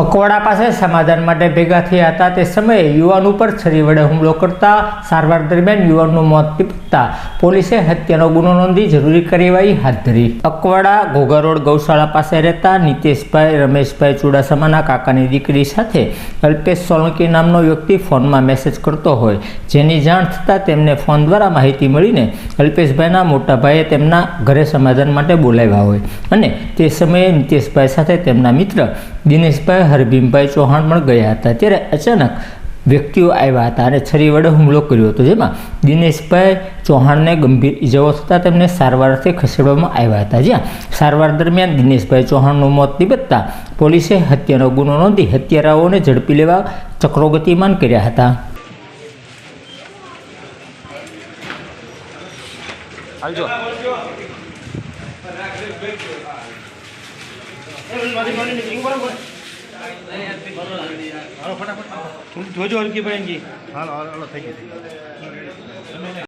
અકવાડા પાસે સમાધાન માટે ભેગા થયા હતા. તે સમયે યુવાન ઉપર છરી વડે હુમલો કરતા સારવાર દરમિયાન યુવાનનું મોત નીપજતા પોલીસે હત્યાનો ગુનો નોંધી જરૂરી કાર્યવાહી હાથ ધરી. અકવાડા ઘોઘા રોડ ગૌશાળા પાસે રહેતા નીતેશભાઈ, રમેશભાઈ ચુડાસમાના કાકાની દીકરી સાથે અલ્પેશ સોલંકી નામનો વ્યક્તિ ફોનમાં મેસેજ કરતો હોય. જેની જાણ થતાં તેમને ફોન દ્વારા માહિતી મળીને અલ્પેશભાઈના મોટા ભાઈએ તેમના ઘરે સમાધાન માટે બોલાવ્યા હોય. અને તે સમયે નીતેશભાઈ સાથે તેમના મિત્ર દિનેશભાઈ હરભીમભાઈ ચૌહાણ પણ ગયા હતા. ત્યારે અચાનક વ્યક્તિઓ આવ્યા હતા અને છરી વડે હુમલો કર્યો હતો. જેમાં દિનેશભાઈ ચૌહાણને ગંભીર ઇજાઓ થતાં તેમને સારવારથી ખસેડવામાં આવ્યા હતા. જ્યાં સારવાર દરમિયાન દિનેશભાઈ ચૌહાણનું મોત નિપજતા પોલીસે હત્યાનો ગુનો નોંધી હત્યારાઓને ઝડપી લેવા ચક્રો ગતિમાન કર્યા હતા. થોડું જોજો હરકીભાઈ હાલો હાલો હાલો થઈ ગયું થઈ ગયું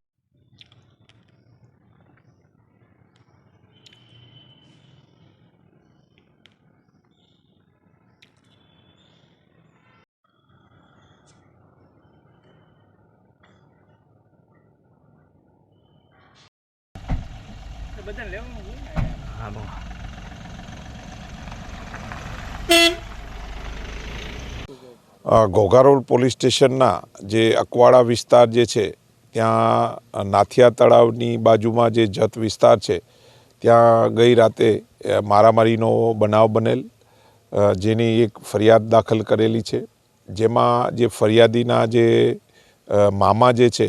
હા બહુ ઘોઘારોડ પોલીસ સ્ટેશનના જે અકવાડા વિસ્તાર જે છે, ત્યાં નાથિયા તળાવની બાજુમાં જે જત વિસ્તાર છે, ત્યાં ગઈ રાતે મારામારીનો બનાવ બનેલ જેની એક ફરિયાદ દાખલ કરેલી છે. જેમાં જે ફરિયાદીના જે મામા જે છે,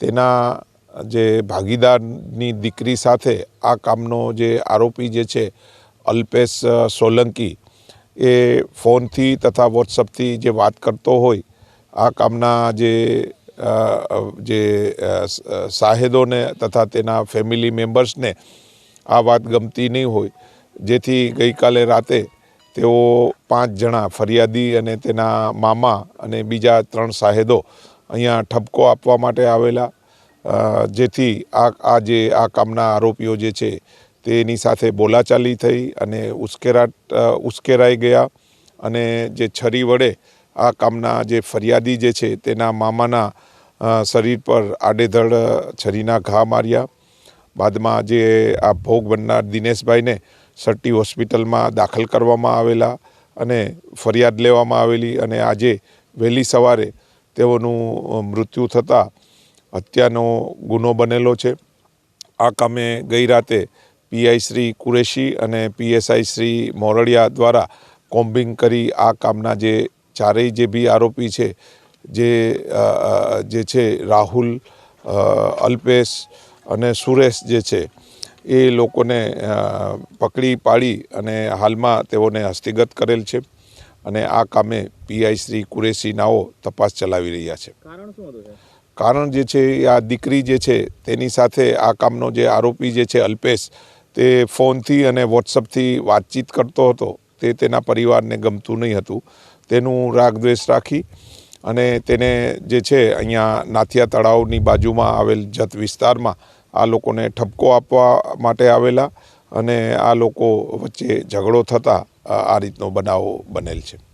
તેના જે ભાગીદારની દીકરી સાથે આ કામનો જે આરોપી જે છે, અલ્પેશ સોલંકી એ ફોનથી તથા વોટ્સઅપથી જે વાત કરતો હોય, આ કામના જે જે સાહેદોને તથા તેના ફેમિલી મેમ્બર્સને આ વાત ગમતી નહીં હોય. જેથી ગઈકાલે રાતે તેઓ પાંચ જણા ફરિયાદી અને તેના મામા અને બીજા ત્રણ સાહેદો અહીંયા ઠપકો આપવા માટે આવેલા. જેથી આ આ જે, આ કામના આરોપીઓ જે છે તેની સાથે બોલાચાલી થઈ અને ઉશ્કેરાટ ઉશ્કેરાઈ ગયા અને જે છરી વડે આ કામના જે ફરિયાદી જે છે તેના મામાના શરીર પર આડેધડ છરીના ઘા માર્યા. બાદમાં જે આ ભોગ બનનાર દિનેશભાઈને સટ્ટી હોસ્પિટલમાં દાખલ કરવામાં આવેલા અને ફરિયાદ લેવામાં આવેલી અને આજે વહેલી સવારે તેઓનું મૃત્યુ થતાં હત્યાનો ગુનો બનેલો છે. આ કામે ગઈ રાતે પીઆઈ શ્રી કુરેશી અને પીએસઆઈ શ્રી મોરડિયા દ્વારા કોમ્બિંગ કરી આ કામના જે ચારેય જે બી આરોપી છે જે જે છે રાહુલ અલ્પેશ અને સુરેશ જે છે એ લોકોને પકડી પાડી અને હાલમાં તેઓને હસ્તિગત કરેલ છે અને આ કામે પીઆઈ શ્રી કુરેશી નાઓ તપાસ ચલાવી રહ્યા છે. કારણ જે છે એ આ દીકરી જે છે તેની સાથે આ કામનો જે આરોપી જે છે અલ્પેશ તે ફોનથી અને વોટ્સઅપથી વાતચીત કરતો હતો. તે તેના પરિવારને ગમતું નહીં હતું. તેનું રાગદ્વેષ રાખી અને તેને જે છે અહીંયા નાથિયા તળાવની બાજુમાં આવેલ જત વિસ્તારમાં આ લોકોને ઠપકો આપવા માટે આવેલા અને આ લોકો વચ્ચે ઝઘડો થતાં આ રીતનો બનાવ બનેલ છે.